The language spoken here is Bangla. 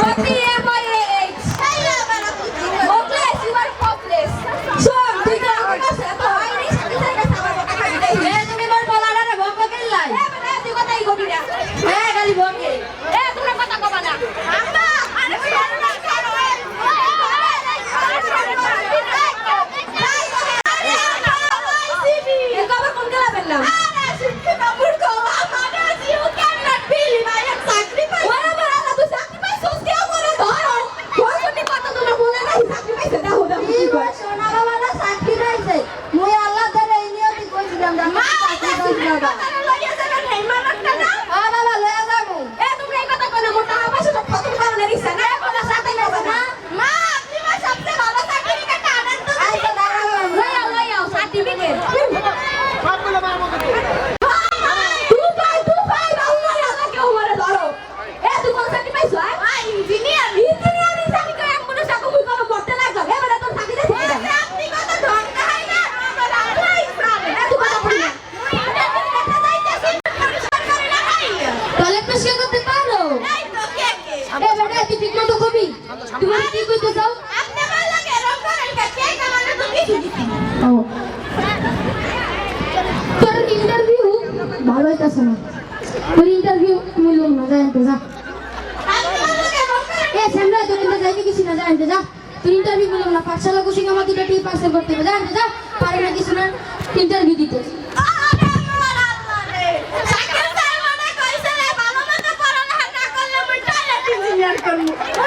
Bom dia. É এ বেটা তুই ঠিক মতো কবি? তুমি কি কইতে চাও? আপনি আমার লাগে রংকরের কাছে কামানো তো কিছু দিছি তোর ইন্টারভিউ ভালো হইতাছে না। তোর ইন্টারভিউ মূল্য না যায় তো যা। এ দুটো টিপ পাস করতে যা যা। পারে না কিছু ইন্টারভিউ দিতে। chicken.